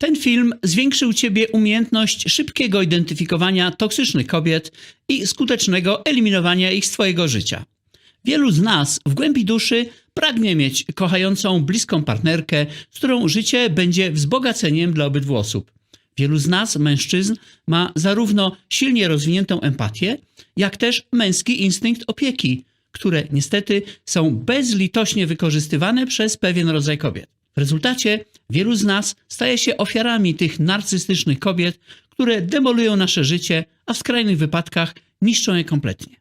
Ten film zwiększył ciebie umiejętność szybkiego identyfikowania toksycznych kobiet i skutecznego eliminowania ich z twojego życia. Wielu z nas w głębi duszy pragnie mieć kochającą, bliską partnerkę, z którą życie będzie wzbogaceniem dla obydwu osób. Wielu z nas, mężczyzn, ma zarówno silnie rozwiniętą empatię, jak też męski instynkt opieki, które niestety są bezlitośnie wykorzystywane przez pewien rodzaj kobiet. W rezultacie wielu z nas staje się ofiarami tych narcystycznych kobiet, które demolują nasze życie, a w skrajnych wypadkach niszczą je kompletnie.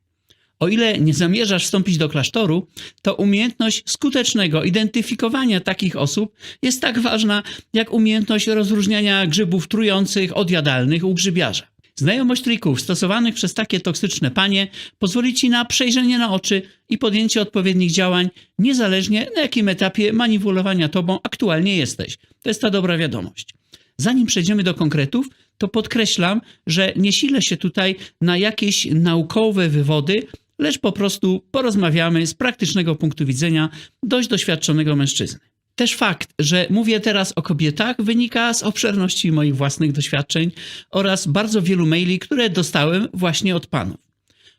O ile nie zamierzasz wstąpić do klasztoru, to umiejętność skutecznego identyfikowania takich osób jest tak ważna, jak umiejętność rozróżniania grzybów trujących od jadalnych u grzybiarza. Znajomość trików stosowanych przez takie toksyczne panie pozwoli ci na przejrzenie na oczy i podjęcie odpowiednich działań, niezależnie na jakim etapie manipulowania tobą aktualnie jesteś. To jest ta dobra wiadomość. Zanim przejdziemy do konkretów, to podkreślam, że nie silę się tutaj na jakieś naukowe wywody, lecz po prostu porozmawiamy z praktycznego punktu widzenia dość doświadczonego mężczyzny. Też fakt, że mówię teraz o kobietach, wynika z obszerności moich własnych doświadczeń oraz bardzo wielu maili, które dostałem właśnie od panów.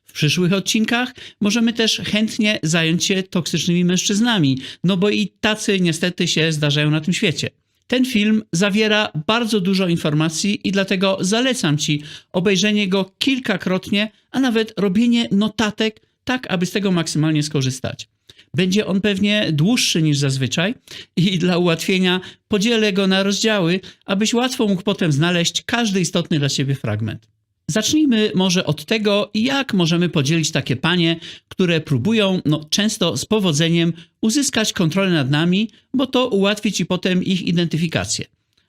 W przyszłych odcinkach możemy też chętnie zająć się toksycznymi mężczyznami, no bo i tacy niestety się zdarzają na tym świecie. Ten film zawiera bardzo dużo informacji i dlatego zalecam Ci obejrzenie go kilkakrotnie, a nawet robienie notatek, tak aby z tego maksymalnie skorzystać. Będzie on pewnie dłuższy niż zazwyczaj i dla ułatwienia podzielę go na rozdziały, abyś łatwo mógł potem znaleźć każdy istotny dla Ciebie fragment. Zacznijmy może od tego, jak możemy podzielić takie panie, które próbują, no często z powodzeniem, uzyskać kontrolę nad nami, bo to ułatwi ci potem ich identyfikację.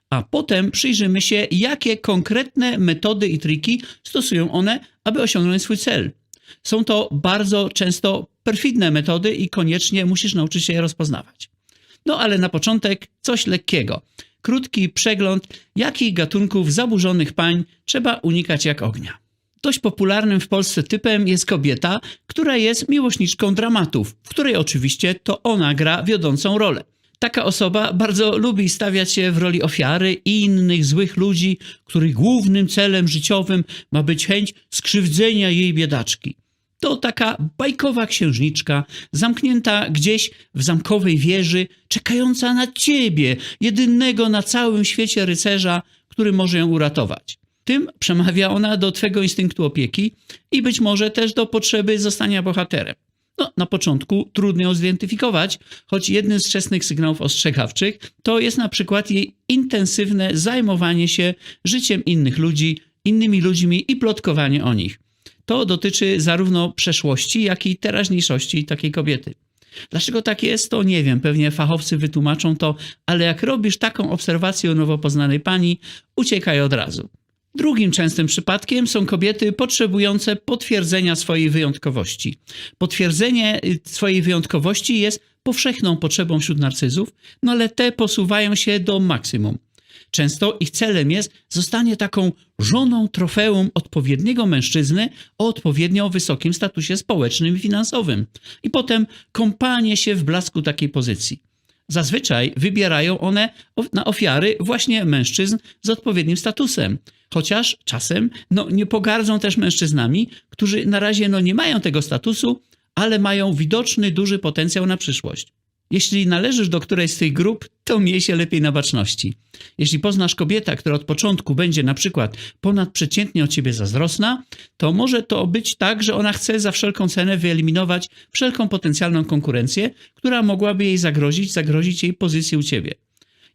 A potem przyjrzymy się, jakie konkretne metody i triki stosują one, aby osiągnąć swój cel. Są to bardzo często perfidne metody i koniecznie musisz nauczyć się je rozpoznawać. No ale na początek coś lekkiego. Krótki przegląd, jakich gatunków zaburzonych pań trzeba unikać jak ognia. Dość popularnym w Polsce typem jest kobieta, która jest miłośniczką dramatów, w której oczywiście to ona gra wiodącą rolę. Taka osoba bardzo lubi stawiać się w roli ofiary i innych złych ludzi, których głównym celem życiowym ma być chęć skrzywdzenia jej biedaczki. To taka bajkowa księżniczka, zamknięta gdzieś w zamkowej wieży, czekająca na ciebie, jedynego na całym świecie rycerza, który może ją uratować. Tym przemawia ona do twego instynktu opieki i być może też do potrzeby zostania bohaterem. No, na początku trudno ją zidentyfikować, choć jednym z wczesnych sygnałów ostrzegawczych to jest na przykład jej intensywne zajmowanie się życiem innych ludzi, innymi ludźmi i plotkowanie o nich. To dotyczy zarówno przeszłości, jak i teraźniejszości takiej kobiety. Dlaczego tak jest, to nie wiem, pewnie fachowcy wytłumaczą to, ale jak robisz taką obserwację o nowo poznanej pani, uciekaj od razu. Drugim częstym przypadkiem są kobiety potrzebujące potwierdzenia swojej wyjątkowości. Potwierdzenie y, swojej wyjątkowości jest powszechną potrzebą wśród narcyzów, no ale te posuwają się do maksimum. Często ich celem jest zostanie taką żoną trofeum odpowiedniego mężczyzny o odpowiednio wysokim statusie społecznym i finansowym. I potem kąpanie się w blasku takiej pozycji. Zazwyczaj wybierają one na ofiary właśnie mężczyzn z odpowiednim statusem. Chociaż czasem no, nie pogardzą też mężczyznami, którzy na razie no, nie mają tego statusu, ale mają widoczny, duży potencjał na przyszłość. Jeśli należysz do którejś z tych grup, to miej się lepiej na baczności. Jeśli poznasz kobietę, która od początku będzie na przykład ponadprzeciętnie o ciebie zazdrosna, to może to być tak, że ona chce za wszelką cenę wyeliminować wszelką potencjalną konkurencję, która mogłaby jej zagrozić, zagrozić jej pozycji u ciebie.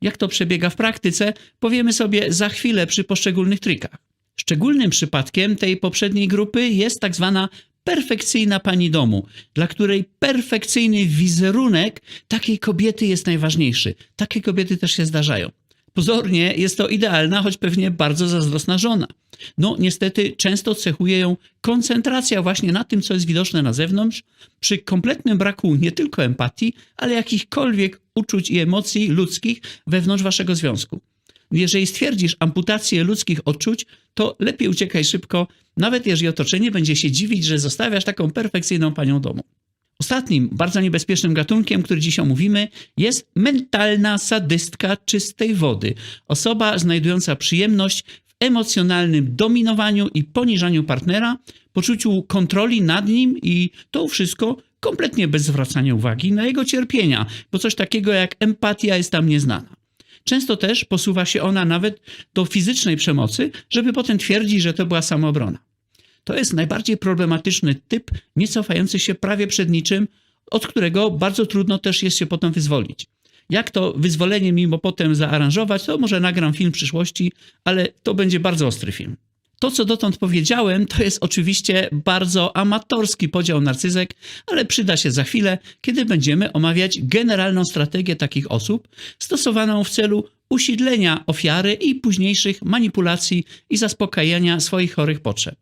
Jak to przebiega w praktyce, powiemy sobie za chwilę przy poszczególnych trikach. Szczególnym przypadkiem tej poprzedniej grupy jest tak zwana perfekcyjna pani domu, dla której perfekcyjny wizerunek takiej kobiety jest najważniejszy. Takie kobiety też się zdarzają. Pozornie jest to idealna, choć pewnie bardzo zazdrosna żona. No, niestety często cechuje ją koncentracja właśnie na tym, co jest widoczne na zewnątrz, przy kompletnym braku nie tylko empatii, ale jakichkolwiek uczuć i emocji ludzkich wewnątrz waszego związku. Jeżeli stwierdzisz amputację ludzkich odczuć, to lepiej uciekaj szybko, nawet jeżeli otoczenie będzie się dziwić, że zostawiasz taką perfekcyjną panią domu. Ostatnim, bardzo niebezpiecznym gatunkiem, który dziś omówimy, jest mentalna sadystka czystej wody. Osoba znajdująca przyjemność w emocjonalnym dominowaniu i poniżaniu partnera, poczuciu kontroli nad nim i to wszystko kompletnie bez zwracania uwagi na jego cierpienia, bo coś takiego jak empatia jest tam nieznana. Często też posuwa się ona nawet do fizycznej przemocy, żeby potem twierdzić, że to była samoobrona. To jest najbardziej problematyczny typ, nie cofający się prawie przed niczym, od którego bardzo trudno też jest się potem wyzwolić. Jak to wyzwolenie mimo potem zaaranżować, to może nagram film w przyszłości, ale to będzie bardzo ostry film. To, co dotąd powiedziałem, to jest oczywiście bardzo amatorski podział narcyzek, ale przyda się za chwilę, kiedy będziemy omawiać generalną strategię takich osób, stosowaną w celu usidlenia ofiary i późniejszych manipulacji i zaspokajania swoich chorych potrzeb.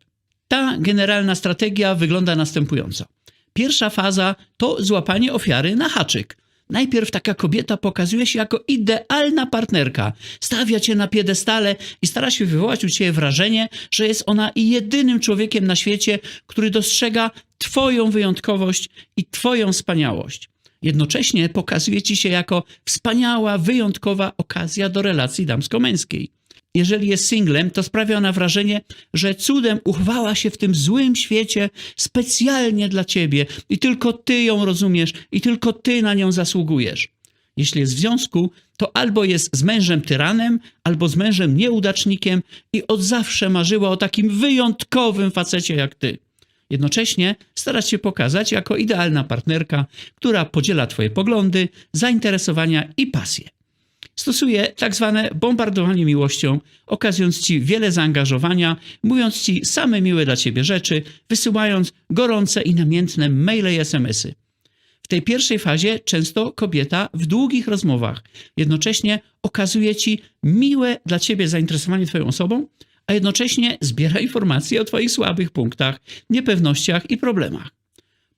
Ta generalna strategia wygląda następująco. Pierwsza faza to złapanie ofiary na haczyk. Najpierw taka kobieta pokazuje się jako idealna partnerka, stawia cię na piedestale i stara się wywołać u ciebie wrażenie, że jest ona jedynym człowiekiem na świecie, który dostrzega twoją wyjątkowość i twoją wspaniałość. Jednocześnie pokazuje ci się jako wspaniała, wyjątkowa okazja do relacji damsko-męskiej jeżeli jest singlem, to sprawia ona wrażenie, że cudem uchwała się w tym złym świecie specjalnie dla ciebie i tylko ty ją rozumiesz i tylko ty na nią zasługujesz. Jeśli jest w związku, to albo jest z mężem tyranem, albo z mężem nieudacznikiem i od zawsze marzyła o takim wyjątkowym facecie jak ty. Jednocześnie starać się pokazać jako idealna partnerka, która podziela twoje poglądy, zainteresowania i pasje. Stosuje tak zwane bombardowanie miłością, okazując ci wiele zaangażowania, mówiąc ci same miłe dla ciebie rzeczy, wysyłając gorące i namiętne maile i smsy. W tej pierwszej fazie często kobieta w długich rozmowach jednocześnie okazuje ci miłe dla ciebie zainteresowanie twoją osobą, a jednocześnie zbiera informacje o twoich słabych punktach, niepewnościach i problemach.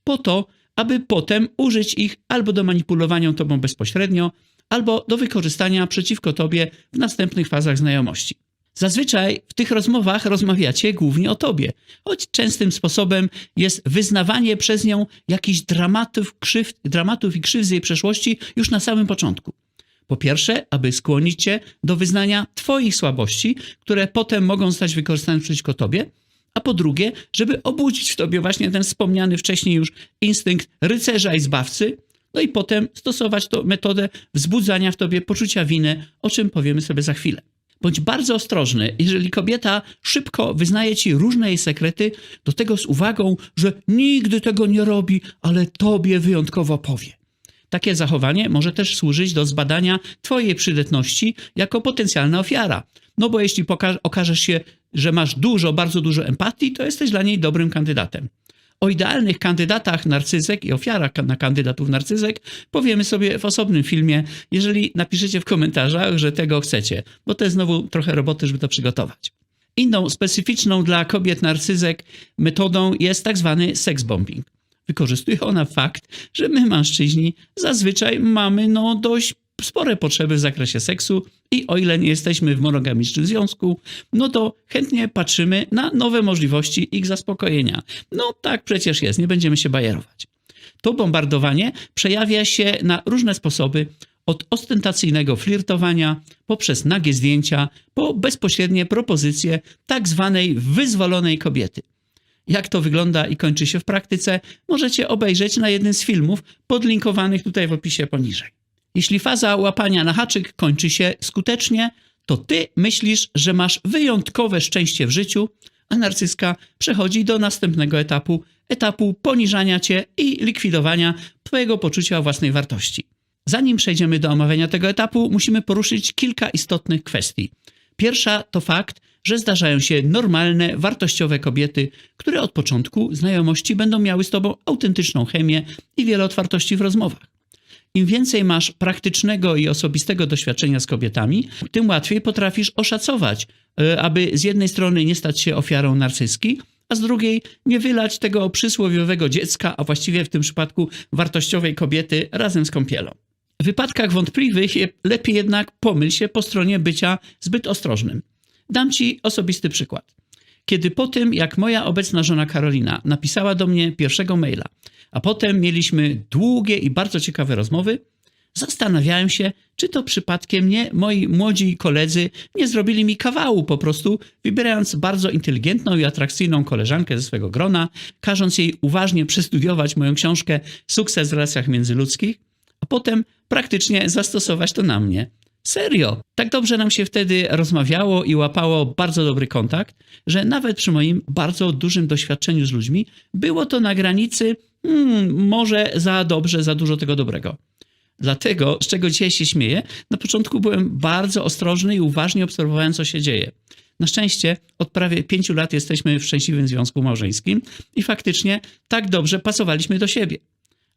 Po to, aby potem użyć ich albo do manipulowania tobą bezpośrednio, albo do wykorzystania przeciwko tobie w następnych fazach znajomości. Zazwyczaj w tych rozmowach rozmawiacie głównie o tobie, choć częstym sposobem jest wyznawanie przez nią jakichś dramatów, krzyw, dramatów i krzywd z jej przeszłości już na samym początku. Po pierwsze, aby skłonić cię do wyznania twoich słabości, które potem mogą zostać wykorzystane przeciwko tobie, a po drugie, żeby obudzić w tobie właśnie ten wspomniany wcześniej już instynkt rycerza i zbawcy, no i potem stosować to metodę wzbudzania w tobie poczucia winy, o czym powiemy sobie za chwilę. Bądź bardzo ostrożny, jeżeli kobieta szybko wyznaje ci różne jej sekrety, do tego z uwagą, że nigdy tego nie robi, ale tobie wyjątkowo powie. Takie zachowanie może też służyć do zbadania twojej przydatności jako potencjalna ofiara. No bo jeśli okażesz się, że masz dużo, bardzo dużo empatii, to jesteś dla niej dobrym kandydatem. O idealnych kandydatach narcyzek i ofiarach na kandydatów narcyzek powiemy sobie w osobnym filmie, jeżeli napiszecie w komentarzach, że tego chcecie, bo to jest znowu trochę roboty, żeby to przygotować. Inną specyficzną dla kobiet narcyzek metodą jest tak zwany bombing. Wykorzystuje ona fakt, że my mężczyźni zazwyczaj mamy no dość spore potrzeby w zakresie seksu i o ile nie jesteśmy w monogamicznym związku, no to chętnie patrzymy na nowe możliwości ich zaspokojenia. No tak przecież jest, nie będziemy się bajerować. To bombardowanie przejawia się na różne sposoby, od ostentacyjnego flirtowania, poprzez nagie zdjęcia, po bezpośrednie propozycje tak zwanej wyzwolonej kobiety. Jak to wygląda i kończy się w praktyce, możecie obejrzeć na jednym z filmów podlinkowanych tutaj w opisie poniżej. Jeśli faza łapania na haczyk kończy się skutecznie, to ty myślisz, że masz wyjątkowe szczęście w życiu, a narcyzka przechodzi do następnego etapu, etapu poniżania cię i likwidowania twojego poczucia własnej wartości. Zanim przejdziemy do omawiania tego etapu, musimy poruszyć kilka istotnych kwestii. Pierwsza to fakt, że zdarzają się normalne, wartościowe kobiety, które od początku znajomości będą miały z tobą autentyczną chemię i wiele otwartości w rozmowach. Im więcej masz praktycznego i osobistego doświadczenia z kobietami, tym łatwiej potrafisz oszacować, e, aby z jednej strony nie stać się ofiarą narcyzki, a z drugiej nie wylać tego przysłowiowego dziecka, a właściwie w tym przypadku wartościowej kobiety razem z kąpielą. W wypadkach wątpliwych lepiej jednak pomyl się po stronie bycia zbyt ostrożnym. Dam ci osobisty przykład. Kiedy po tym, jak moja obecna żona Karolina napisała do mnie pierwszego maila, a potem mieliśmy długie i bardzo ciekawe rozmowy, zastanawiałem się, czy to przypadkiem nie moi młodzi koledzy nie zrobili mi kawału po prostu, wybierając bardzo inteligentną i atrakcyjną koleżankę ze swojego grona, każąc jej uważnie przestudiować moją książkę Sukces w relacjach międzyludzkich, a potem praktycznie zastosować to na mnie. Serio, tak dobrze nam się wtedy rozmawiało i łapało bardzo dobry kontakt, że nawet przy moim bardzo dużym doświadczeniu z ludźmi było to na granicy hmm, może za dobrze, za dużo tego dobrego. Dlatego, z czego dzisiaj się śmieję, na początku byłem bardzo ostrożny i uważnie obserwowałem, co się dzieje. Na szczęście od prawie pięciu lat jesteśmy w szczęśliwym związku małżeńskim i faktycznie tak dobrze pasowaliśmy do siebie.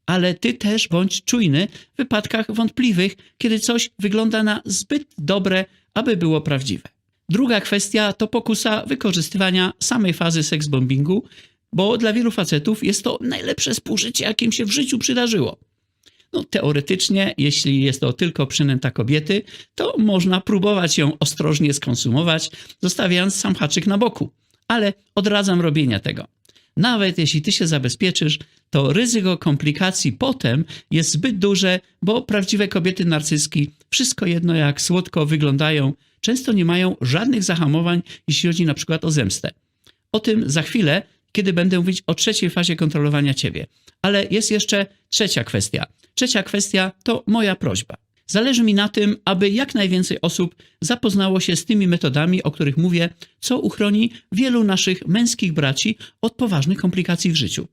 Ale ty też bądź czujny w wypadkach wątpliwych, kiedy coś wygląda na zbyt dobre, aby było prawdziwe. Druga kwestia to pokusa wykorzystywania samej fazy seksbombingu, bo dla wielu facetów jest to najlepsze współżycie, jakim się w życiu przydarzyło. No, teoretycznie, jeśli jest to tylko przynęta kobiety, to można próbować ją ostrożnie skonsumować, zostawiając sam haczyk na boku. Ale odradzam robienia tego. Nawet jeśli ty się zabezpieczysz, to ryzyko komplikacji potem jest zbyt duże, bo prawdziwe kobiety narcyzki, wszystko jedno jak słodko wyglądają, często nie mają żadnych zahamowań, jeśli chodzi na przykład o zemstę. O tym za chwilę, kiedy będę mówić o trzeciej fazie kontrolowania ciebie. Ale jest jeszcze trzecia kwestia. Trzecia kwestia to moja prośba. Zależy mi na tym, aby jak najwięcej osób zapoznało się z tymi metodami, o których mówię, co uchroni wielu naszych męskich braci od poważnych komplikacji w życiu.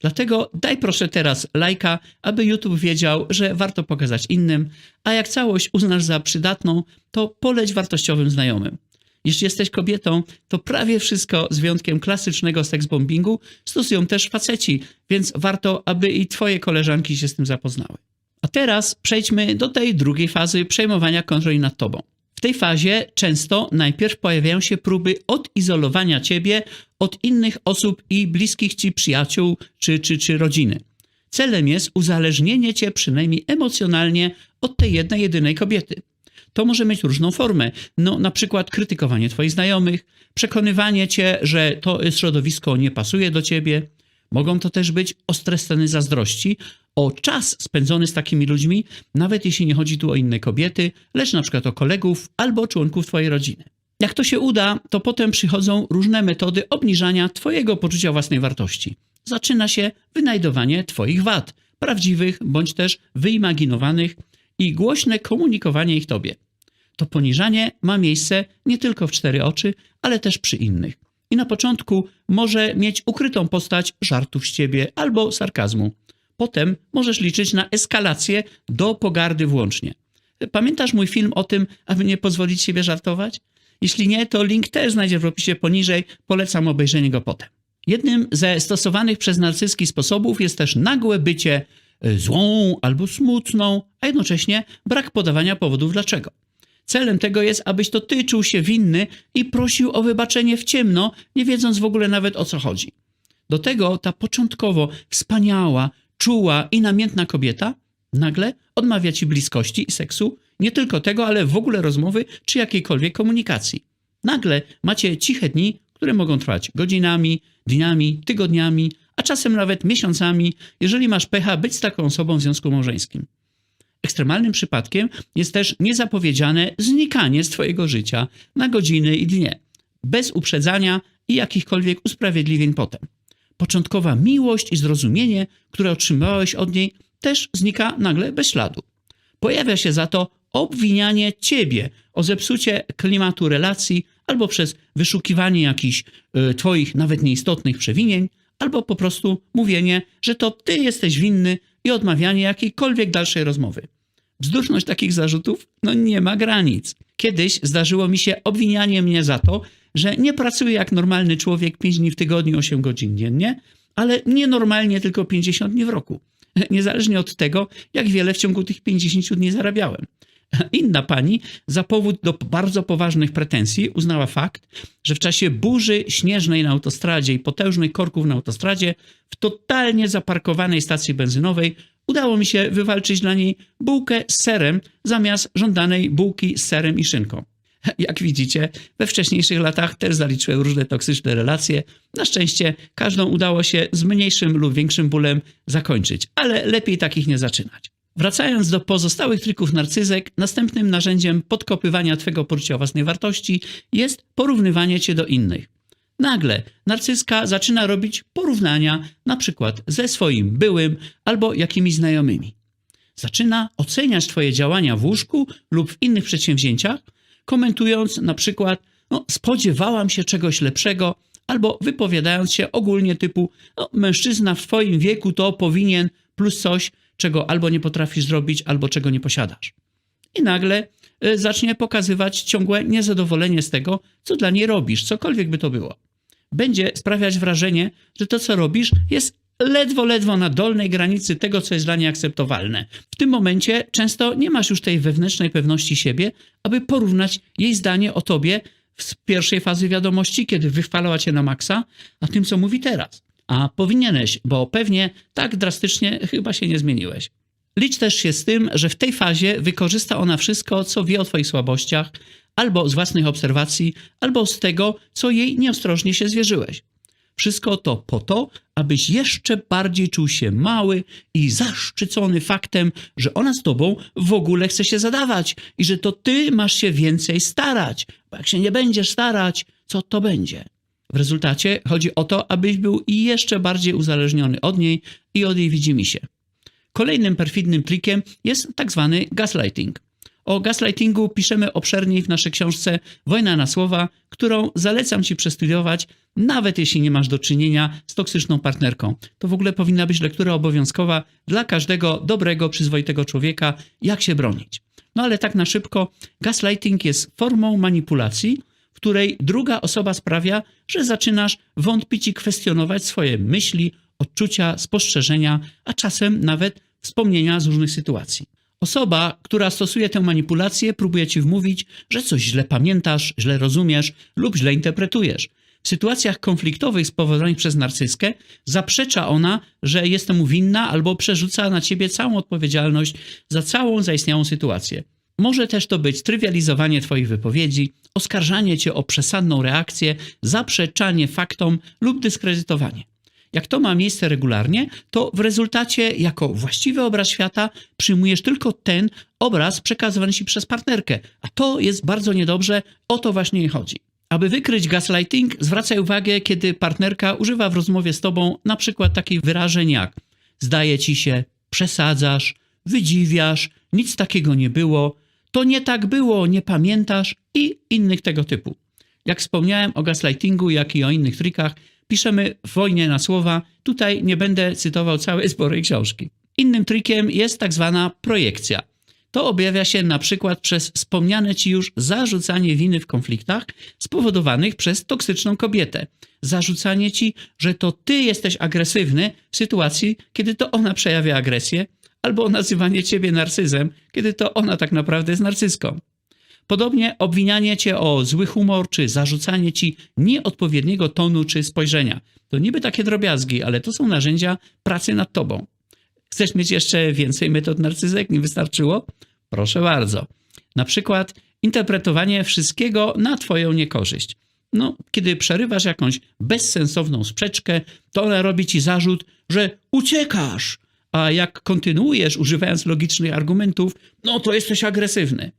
Dlatego daj proszę teraz lajka, aby YouTube wiedział, że warto pokazać innym, a jak całość uznasz za przydatną, to poleć wartościowym znajomym. Jeśli jesteś kobietą, to prawie wszystko z wyjątkiem klasycznego seksbombingu stosują też faceci, więc warto, aby i twoje koleżanki się z tym zapoznały. A teraz przejdźmy do tej drugiej fazy przejmowania kontroli nad tobą. W tej fazie często najpierw pojawiają się próby odizolowania ciebie od innych osób i bliskich ci przyjaciół czy, czy, czy rodziny. Celem jest uzależnienie cię przynajmniej emocjonalnie od tej jednej, jedynej kobiety. To może mieć różną formę. No, na przykład krytykowanie twoich znajomych, przekonywanie cię, że to środowisko nie pasuje do ciebie. Mogą to też być ostre sceny zazdrości o czas spędzony z takimi ludźmi, nawet jeśli nie chodzi tu o inne kobiety, lecz na przykład o kolegów albo członków twojej rodziny. Jak to się uda, to potem przychodzą różne metody obniżania twojego poczucia własnej wartości. Zaczyna się wynajdowanie twoich wad, prawdziwych bądź też wyimaginowanych i głośne komunikowanie ich tobie. To poniżanie ma miejsce nie tylko w cztery oczy, ale też przy innych. I na początku może mieć ukrytą postać żartów z ciebie albo sarkazmu. Potem możesz liczyć na eskalację do pogardy włącznie. Pamiętasz mój film o tym, aby nie pozwolić siebie żartować? Jeśli nie, to link też znajdziesz w opisie poniżej. Polecam obejrzenie go potem. Jednym ze stosowanych przez narcyzki sposobów jest też nagłe bycie złą albo smutną, a jednocześnie brak podawania powodów dlaczego. Celem tego jest, abyś to ty czuł się winny i prosił o wybaczenie w ciemno, nie wiedząc w ogóle nawet o co chodzi. Do tego ta początkowo wspaniała, czuła i namiętna kobieta nagle odmawia ci bliskości i seksu, nie tylko tego, ale w ogóle rozmowy czy jakiejkolwiek komunikacji. Nagle macie ciche dni, które mogą trwać godzinami, dniami, tygodniami, czasem nawet miesiącami, jeżeli masz pecha być z taką osobą w związku małżeńskim. Ekstremalnym przypadkiem jest też niezapowiedziane znikanie z Twojego życia na godziny i dnie, bez uprzedzania i jakichkolwiek usprawiedliwień potem. Początkowa miłość i zrozumienie, które otrzymywałeś od niej, też znika nagle bez śladu. Pojawia się za to obwinianie Ciebie o zepsucie klimatu relacji albo przez wyszukiwanie jakichś y, Twoich nawet nieistotnych przewinień, albo po prostu mówienie, że to Ty jesteś winny i odmawianie jakiejkolwiek dalszej rozmowy. Bzdurność takich zarzutów no nie ma granic. Kiedyś zdarzyło mi się obwinianie mnie za to, że nie pracuję jak normalny człowiek 5 dni w tygodniu, 8 godzin dziennie, ale nienormalnie tylko 50 dni w roku. Niezależnie od tego, jak wiele w ciągu tych 50 dni zarabiałem. Inna pani za powód do bardzo poważnych pretensji uznała fakt, że w czasie burzy śnieżnej na autostradzie i potężnych korków na autostradzie w totalnie zaparkowanej stacji benzynowej udało mi się wywalczyć dla niej bułkę z serem zamiast żądanej bułki z serem i szynką. Jak widzicie, we wcześniejszych latach też zaliczyłem różne toksyczne relacje. Na szczęście każdą udało się z mniejszym lub większym bólem zakończyć, ale lepiej takich nie zaczynać. Wracając do pozostałych trików narcyzek, następnym narzędziem podkopywania twego poczucia własnej wartości jest porównywanie cię do innych. Nagle narcyzka zaczyna robić porównania na przykład ze swoim byłym albo jakimiś znajomymi. Zaczyna oceniać twoje działania w łóżku lub w innych przedsięwzięciach, komentując na przykład no, spodziewałam się czegoś lepszego albo wypowiadając się ogólnie typu no, mężczyzna w twoim wieku to powinien plus coś, czego albo nie potrafisz zrobić, albo czego nie posiadasz. I nagle y, zacznie pokazywać ciągłe niezadowolenie z tego, co dla niej robisz, cokolwiek by to było. Będzie sprawiać wrażenie, że to, co robisz, jest ledwo, ledwo na dolnej granicy tego, co jest dla niej akceptowalne. W tym momencie często nie masz już tej wewnętrznej pewności siebie, aby porównać jej zdanie o tobie z pierwszej fazy wiadomości, kiedy wychwalała cię na maksa, a tym, co mówi teraz. A powinieneś, bo pewnie tak drastycznie chyba się nie zmieniłeś. Licz też się z tym, że w tej fazie wykorzysta ona wszystko, co wie o Twoich słabościach, albo z własnych obserwacji, albo z tego, co jej nieostrożnie się zwierzyłeś. Wszystko to po to, abyś jeszcze bardziej czuł się mały i zaszczycony faktem, że ona z tobą w ogóle chce się zadawać i że to ty masz się więcej starać, bo jak się nie będziesz starać, co to będzie? W rezultacie chodzi o to, abyś był jeszcze bardziej uzależniony od niej i od jej widzimisię. Kolejnym perfidnym trikiem jest tak zwany gaslighting. O gaslightingu piszemy obszerniej w naszej książce Wojna na słowa, którą zalecam Ci przestudiować, nawet jeśli nie masz do czynienia z toksyczną partnerką. To w ogóle powinna być lektura obowiązkowa dla każdego dobrego, przyzwoitego człowieka, jak się bronić. No ale tak na szybko, gaslighting jest formą manipulacji, której druga osoba sprawia, że zaczynasz wątpić i kwestionować swoje myśli, odczucia, spostrzeżenia, a czasem nawet wspomnienia z różnych sytuacji. Osoba, która stosuje tę manipulację, próbuje ci wmówić, że coś źle pamiętasz, źle rozumiesz lub źle interpretujesz. W sytuacjach konfliktowych spowodowanych przez narcyskę zaprzecza ona, że jest temu winna albo przerzuca na ciebie całą odpowiedzialność za całą zaistniałą sytuację. Może też to być trywializowanie Twoich wypowiedzi, oskarżanie Cię o przesadną reakcję, zaprzeczanie faktom lub dyskredytowanie. Jak to ma miejsce regularnie, to w rezultacie, jako właściwy obraz świata, przyjmujesz tylko ten obraz przekazywany ci przez partnerkę. A to jest bardzo niedobrze, o to właśnie chodzi. Aby wykryć gaslighting, zwracaj uwagę, kiedy partnerka używa w rozmowie z tobą na przykład takich wyrażeń jak zdaje ci się, przesadzasz, wydziwiasz, nic takiego nie było, to nie tak było, nie pamiętasz i innych tego typu. Jak wspomniałem o gaslightingu, jak i o innych trikach, piszemy w wojnie na słowa. Tutaj nie będę cytował całej sporej książki. Innym trikiem jest tak zwana projekcja. To objawia się na przykład przez wspomniane ci już zarzucanie winy w konfliktach spowodowanych przez toksyczną kobietę. Zarzucanie ci, że to ty jesteś agresywny w sytuacji, kiedy to ona przejawia agresję, albo nazywanie ciebie narcyzem, kiedy to ona tak naprawdę jest narcyzką. Podobnie obwinianie cię o zły humor, czy zarzucanie ci nieodpowiedniego tonu czy spojrzenia. To niby takie drobiazgi, ale to są narzędzia pracy nad tobą. Chcesz mieć jeszcze więcej metod narcyzek? Nie wystarczyło? Proszę bardzo. Na przykład interpretowanie wszystkiego na twoją niekorzyść. No, kiedy przerywasz jakąś bezsensowną sprzeczkę, to ona robi ci zarzut, że uciekasz, a jak kontynuujesz używając logicznych argumentów, no to jesteś agresywny.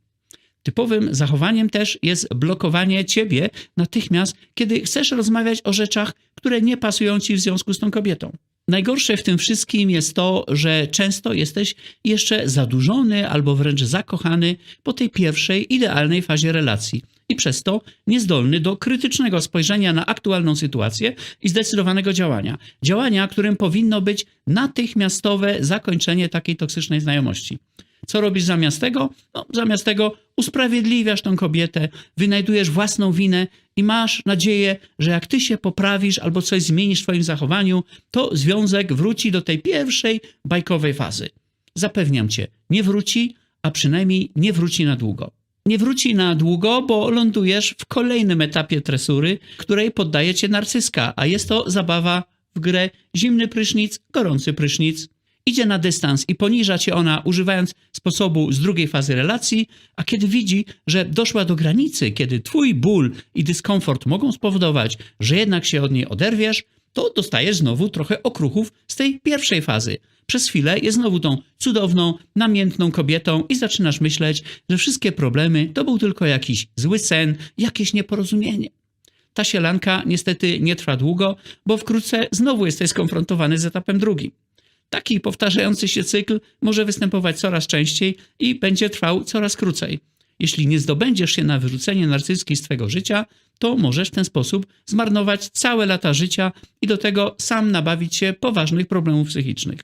Typowym zachowaniem też jest blokowanie ciebie natychmiast, kiedy chcesz rozmawiać o rzeczach, które nie pasują ci w związku z tą kobietą. Najgorsze w tym wszystkim jest to, że często jesteś jeszcze zadłużony albo wręcz zakochany po tej pierwszej, idealnej fazie relacji i przez to niezdolny do krytycznego spojrzenia na aktualną sytuację i zdecydowanego działania. Działania, którym powinno być natychmiastowe zakończenie takiej toksycznej znajomości. Co robisz zamiast tego? No, zamiast tego usprawiedliwiasz tą kobietę, wynajdujesz własną winę i masz nadzieję, że jak ty się poprawisz albo coś zmienisz w twoim zachowaniu, to związek wróci do tej pierwszej bajkowej fazy. Zapewniam cię, nie wróci, a przynajmniej nie wróci na długo. Nie wróci na długo, bo lądujesz w kolejnym etapie tresury, której poddaje cię narcyska, a jest to zabawa w grę zimny prysznic, gorący prysznic. idzie na dystans i poniża cię ona, używając sposobu z drugiej fazy relacji, a kiedy widzi, że doszła do granicy, kiedy twój ból i dyskomfort mogą spowodować, że jednak się od niej oderwiesz, to dostajesz znowu trochę okruchów z tej pierwszej fazy. Przez chwilę jest znowu tą cudowną, namiętną kobietą i zaczynasz myśleć, że wszystkie problemy to był tylko jakiś zły sen, jakieś nieporozumienie. Ta sielanka niestety nie trwa długo, bo wkrótce znowu jesteś skonfrontowany z etapem drugim. Taki powtarzający się cykl może występować coraz częściej i będzie trwał coraz krócej. Jeśli nie zdobędziesz się na wyrzucenie narcyzki z twego życia, to możesz w ten sposób zmarnować całe lata życia i do tego sam nabawić się poważnych problemów psychicznych.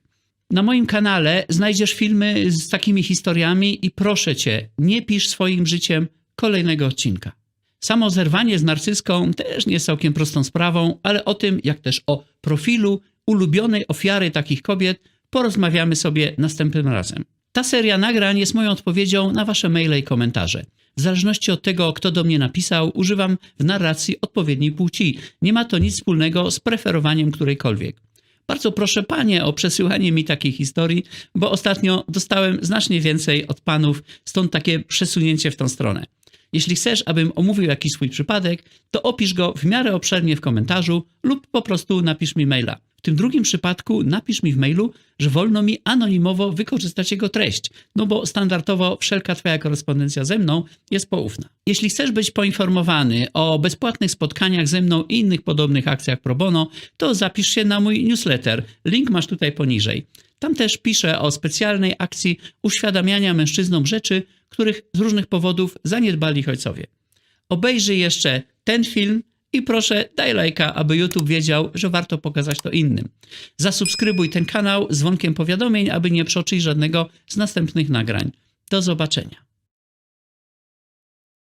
Na moim kanale znajdziesz filmy z takimi historiami i proszę cię, nie pisz swoim życiem kolejnego odcinka. Samo zerwanie z narcyzką też nie jest całkiem prostą sprawą, ale o tym, jak też o profilu ulubionej ofiary takich kobiet, porozmawiamy sobie następnym razem. Ta seria nagrań jest moją odpowiedzią na Wasze maile i komentarze. W zależności od tego, kto do mnie napisał, używam w narracji odpowiedniej płci. Nie ma to nic wspólnego z preferowaniem którejkolwiek. Bardzo proszę panie o przesyłanie mi takiej historii, bo ostatnio dostałem znacznie więcej od panów, stąd takie przesunięcie w tą stronę. Jeśli chcesz, abym omówił jakiś swój przypadek, to opisz go w miarę obszernie w komentarzu lub po prostu napisz mi maila. W tym drugim przypadku napisz mi w mailu, że wolno mi anonimowo wykorzystać jego treść, no bo standardowo wszelka Twoja korespondencja ze mną jest poufna. Jeśli chcesz być poinformowany o bezpłatnych spotkaniach ze mną i innych podobnych akcjach pro bono, to zapisz się na mój newsletter. Link masz tutaj poniżej. Tam też piszę o specjalnej akcji uświadamiania mężczyznom rzeczy, których z różnych powodów zaniedbali ojcowie. Obejrzyj jeszcze ten film i proszę daj lajka, aby YouTube wiedział, że warto pokazać to innym. Zasubskrybuj ten kanał z dzwonkiem powiadomień, aby nie przeoczyć żadnego z następnych nagrań. Do zobaczenia.